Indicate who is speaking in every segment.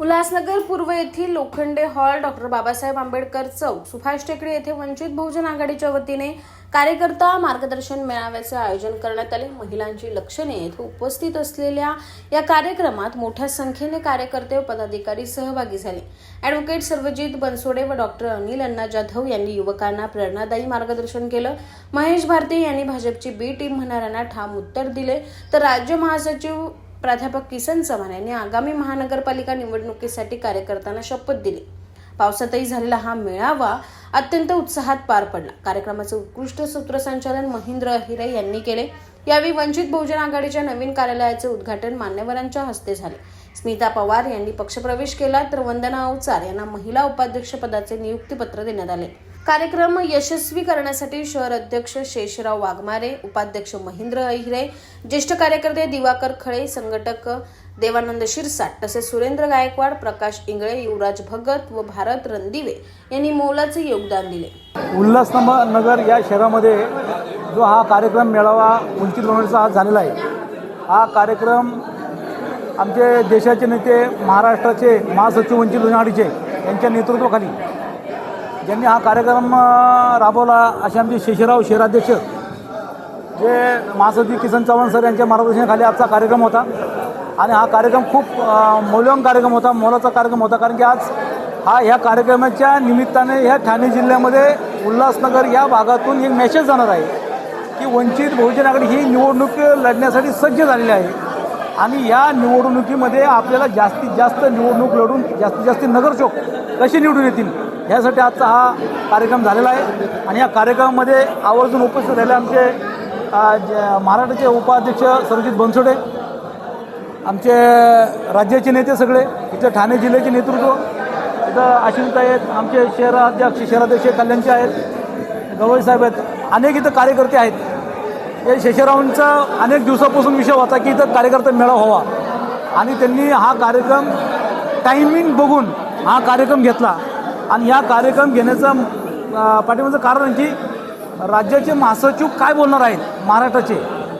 Speaker 1: उल्हासनगर पूर्व येथील Lokhande hall doctor Babasaheb Ambedkar चौक सुभाष टेकडी येथे वंचित बहुजन आघाडीच्या वतीने कार्यकर्ता मार्गदर्शन मेळाव्याचे आयोजन करण्यात आले. महिलांची लक्षणे येथे उपस्थित असलेल्या या कार्यक्रमात मोठ्या संख्येने कार्यकर्ते व पदाधिकारी सहभागी झाले. ॲडव्होकेट सर्वजित बनसोडे व डॉक्टर अनिल अण्णा जाधव यांनी युवकांना प्रेरणादायी मार्गदर्शन केलं. महेश भारती यांनी भाजपची बी टीम म्हणणाऱ्यांना ठाम उत्तर दिले. तर राज्य महासचिव प्राध्यापक किसन चव्हाण यांनी आगामी महानगरपालिका निवडणुकीसाठी कार्यकर्त्यांना शपथ दिली. पावसातही झालेला हा मेळावा अत्यंत उत्साहात पार पडला. कार्यक्रमाचे उत्कृष्ट सूत्रसंचालन महेंद्र अहिरे यांनी केले. यावेळी वंचित बहुजन आघाडीच्या नवीन कार्यालयाचे उद्घाटन मान्यवरांच्या हस्ते झाले. स्मिता पवार यांनी पक्षप्रवेश केला तर वंदना अवचार यांना महिला उपाध्यक्षपदाचे नियुक्तीपत्र देण्यात आले. कार्यक्रम यशस्वी करण्यासाठी शहर अध्यक्ष शेषराव वाघमारे उपाध्यक्ष महेंद्र अहिरे ज्येष्ठ कार्यकर्ते दिवाकर खळे संघटक देवानंद शिरसाट तसेच सुरेंद्र गायकवाड प्रकाश इंगळे युवराज भगत व भारत रणदिवे यांनी मोलाचे योगदान दिले.
Speaker 2: उल्हासनगर या शहरामध्ये जो हा कार्यक्रम मेळावा वंचित लोणचा आज झालेला आहे. हा कार्यक्रम आमचे देशाचे नेते महाराष्ट्राचे महासचिव वंचित लोणाडीचे यांच्या नेतृत्वाखाली ज्यांनी हा कार्यक्रम राबवला असे आमचे शेषराव शहराध्यक्ष जे महासचिव किसन चव्हाण सर यांच्या मार्गदर्शनाखाली आजचा कार्यक्रम होता. आणि हा कार्यक्रम खूप मौल्यवान कार्यक्रम होता मोलाचा कार्यक्रम होता कारण की आज हा ह्या कार्यक्रमाच्या निमित्ताने ह्या ठाणे जिल्ह्यामध्ये उल्हासनगर या भागातून एक मेसेज जाणार आहे की वंचित बहुजन आघाडी ही निवडणूक लढण्यासाठी सज्ज झालेली आहे. आणि या निवडणुकीमध्ये आपल्याला जास्तीत जास्त निवडणूक लढून जास्तीत जास्त नगरचौक कसे निवडून येतील? ह्यासाठी आजचा हा कार्यक्रम झालेला आहे. आणि या कार्यक्रमामध्ये आवर्जून उपस्थित झाले आमचे महाराष्ट्राचे उपाध्यक्ष सरजित बनसोडे आमचे राज्याचे नेते सगळे इथं ठाणे जिल्ह्याचे नेतृत्व इथं अश्विनताई आहेत आमचे शहराध्यक्ष शहराध्यक्ष कल्याणचे आहेत गवई साहेब आहेत अनेक इथं कार्यकर्ते आहेत. हे शेषरावांचा अनेक दिवसापासून विषय होता की इथं कार्यकर्ता मेळावा व्हावा. आणि त्यांनी हा कार्यक्रम टायमिंग बघून हा कार्यक्रम घेतला. आणि ह्या कार्यक्रम घेण्याचं पाठिंबाचं कारण आहे की राज्याचे महासचिव काय बोलणार आहेत? महाराष्ट्राचे.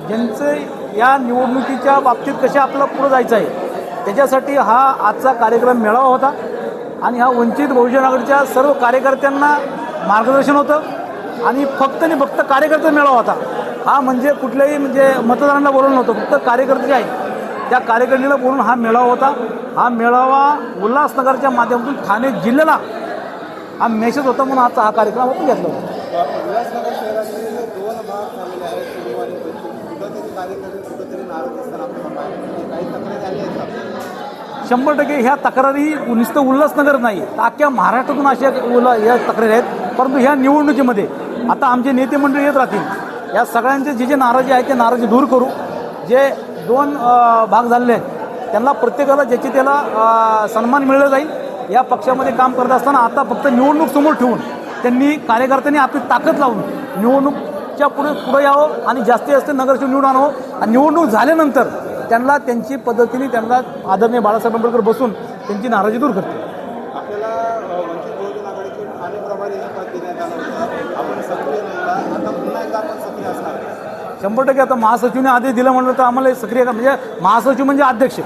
Speaker 2: ज्यांचे या निवडणुकीच्या बाबतीत कसे आपल्याला पुढं जायचं आहे त्याच्यासाठी हा आजचा कार्यक्रम मेळावा होता. आणि हा वंचित बहुजन आघाडीच्या सर्व कार्यकर्त्यांना मार्गदर्शन होतं. आणि फक्त आणि फक्त कार्यकर्ता मेळावा होता. हा म्हणजे कुठल्याही म्हणजे मतदारांना बोलवलं नव्हतं. फक्त कार्यकर्ते जे आहेत त्या कार्यकर्त्यांना बोलून हा मेळावा होता. हा मेळावा उल्हासनगरच्या माध्यमातून ठाणे जिल्ह्याला हा मेसेज होता म्हणून आजचा हा कार्यक्रम आपण घेतला होता.
Speaker 3: उल्हासनगर शहरातील दोन भाग झालेले आहेत पूर्व आणि पश्चिम कुठंतरी कार्यकर्ते कुठंतरी नाराज असताना आपल्याला पाहायला मिळते. काही तक्रारी आल्या आहेत का?
Speaker 2: शंभर टक्के ह्या तक्रारी नुसतं उल्हासनगर नाही तर अख्ख्या महाराष्ट्रातून अशा उल्हा या तक्रारी आहेत. परंतु ह्या निवडणुकीमध्ये आता आमचे नेते मंडळी येत राहतील. या सगळ्यांचे जे जे नाराजी आहेत ते नाराजी दूर करू. जे दोन अ, भाग झालेले आहेत त्यांना प्रत्येकाला ज्याची त्याला अ, सन्मान मिळला जाईल. या पक्षामध्ये काम करत असताना आता फक्त निवडणूक समोर ठेवून त्यांनी कार्यकर्त्यांनी आपली ताकद लावून निवडणूकच्या पुढे पुढे यावं आणि जास्तीत जास्त नगरसेवक निवडून आणावं. आणि निवडणूक झाल्यानंतर त्यांना त्यांची पद्धतीने त्यांना आदरणीय बाळासाहेब आंबेडकर बसून त्यांची नाराजी दूर करते. शंभर टक्के आता महासचिवने आदेश दिला म्हणलं तर आम्हाला सक्रिय करा- म्हणजे महासचिव म्हणजे अध्यक्ष.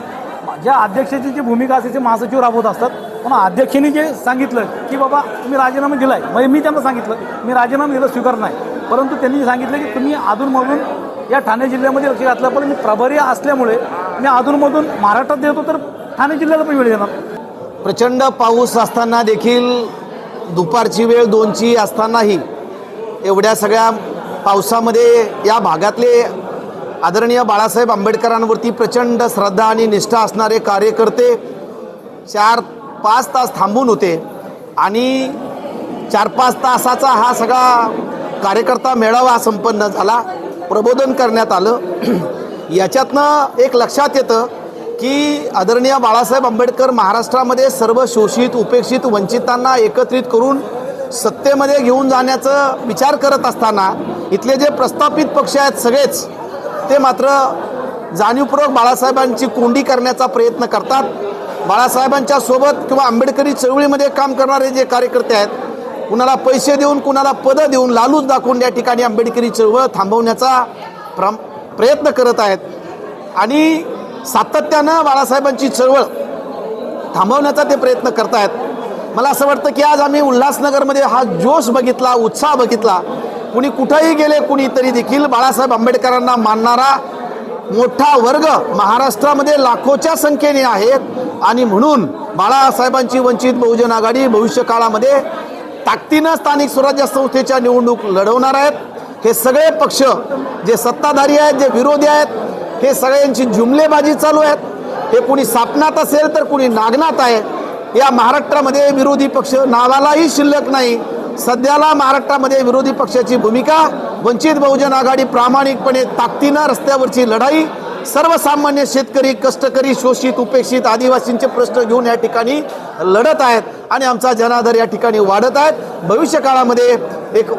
Speaker 2: ज्या अध्यक्षाची जी भूमिका असते ते महासचिव राबवत असतात. पण अध्यक्षांनी जे सांगितलं की बाबा तुम्ही राजीनामा दिलाय म्हणजे मी त्यांना सांगितलं मी राजीनामा दिला स्वीकार नाही. परंतु त्यांनी सांगितलं की तुम्ही अधूनमधून या ठाणे जिल्ह्यामध्ये लक्ष घातलं पण मी प्रभारी असल्यामुळे मी अधूनमधून महाराष्ट्रात देतो तर ठाणे जिल्ह्याला पण वेळ देणार.
Speaker 4: प्रचंड पाऊस असताना देखील दुपारची वेळ दोनची असतानाही एवढ्या सगळ्या पावसामध्ये या भागातले आदरणीय बाळासाहेब आंबेडकरांवरती प्रचंड श्रद्धा आणि निष्ठा असणारे कार्यकर्ते चार पाच तास थांबून होते. आणि चार पाच तासाचा हा सगळा कार्यकर्ता मेळावा संपन्न झाला. प्रबोधन करण्यात आलं. याच्यातनं एक लक्षात येतं की आदरणीय बाळासाहेब आंबेडकर महाराष्ट्रामध्ये सर्व शोषित उपेक्षित वंचितांना एकत्रित करून सत्तेमध्ये घेऊन जाण्याचं विचार करत असताना इथले जे प्रस्थापित पक्ष आहेत सगळेच ते मात्र जाणीवपूर्वक बाळासाहेबांची कोंडी करण्याचा प्रयत्न करतात. बाळासाहेबांच्या सोबत किंवा आंबेडकरी चळवळीमध्ये काम करणारे जे कार्यकर्ते आहेत कुणाला पैसे देऊन कुणाला पदं देऊन लालूच दाखवून या ठिकाणी आंबेडकरी चळवळ थांबवण्याचा प्रम प्रयत्न करत आहेत. आणि सातत्यानं बाळासाहेबांची चळवळ थांबवण्याचा ते प्रयत्न करतायत. मला असं वाटतं की आज आम्ही उल्हासनगरमध्ये हा जोश बघितला उत्साह बघितला. कुणी कुठंही गेले कुणीतरी देखील बाळासाहेब आंबेडकरांना मानणारा मोठा वर्ग महाराष्ट्रामध्ये लाखोच्या संख्येने आहेत. आणि म्हणून बाळासाहेबांची वंचित बहुजन आघाडी भविष्य काळामध्ये ताकदीनं स्थानिक स्वराज्य संस्थेच्या निवडणूक लढवणार आहेत. हे सगळे पक्ष जे सत्ताधारी आहेत जे विरोधी आहेत हे सगळ्यांची जुमलेबाजी चालू आहेत. हे कुणी सापनात असेल तर कुणी नागनात आहे. या महाराष्ट्रामध्ये विरोधी पक्ष नावालाही शिल्लक नाही. सध्याला महाराष्ट्रामध्ये विरोधी पक्षाची भूमिका वंचित बहुजन आघाडी प्रामाणिकपणे ताकदीनं रस्त्यावरची लढाई सर्वसामान्य शेतकरी कष्टकरी शोषित उपेक्षित आदिवासींचे प्रश्न घेऊन या ठिकाणी लढत आहेत आणि आमचा जनाधार या ठिकाणी वाढत आहेत. भविष्य काळामध्ये एक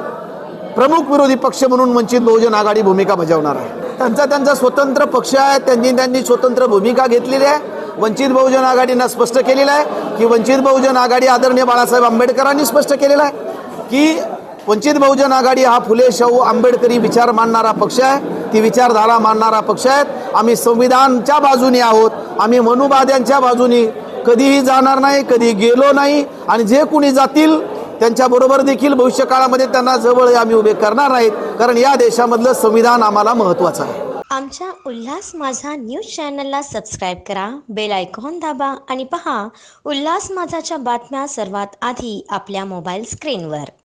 Speaker 4: प्रमुख विरोधी पक्ष म्हणून वंचित बहुजन आघाडी भूमिका बजावणार आहे. त्यांचा त्यांचा स्वतंत्र पक्ष आहे त्यांनी त्यांनी स्वतंत्र भूमिका घेतलेली आहे. वंचित बहुजन आघाडीनं स्पष्ट केलेलं आहे की वंचित बहुजन आघाडी आदरणीय बाळासाहेब आंबेडकरांनी स्पष्ट केलेलं आहे की वंचित बहुजन आघाडी हा फुले शाहू आंबेडकरी विचार मानणारा पक्ष आहे. ती विचारधारा मानणारा पक्ष आहे आम्ही संविधानच्या बाजूने आहोत. आम्ही मनुवाद्यांच्या बाजूने कधीही जाणार नाही कधी गेलो नाही. आणि जे कुणी जातील त्यांच्याबरोबर देखील भविष्य काळामध्ये त्यांना जवळ आम्ही उभे करणार नाहीत. कारण या देशामधलं संविधान आम्हाला महत्त्वाचं आहे.
Speaker 5: आमच्या उल्हास माझा न्यूज चॅनलला सबस्क्राईब करा बेल आयकॉन दाबा आणि पहा उल्हास माझाच्या बातम्या सर्वात आधी आपल्या मोबाईल स्क्रीनवर.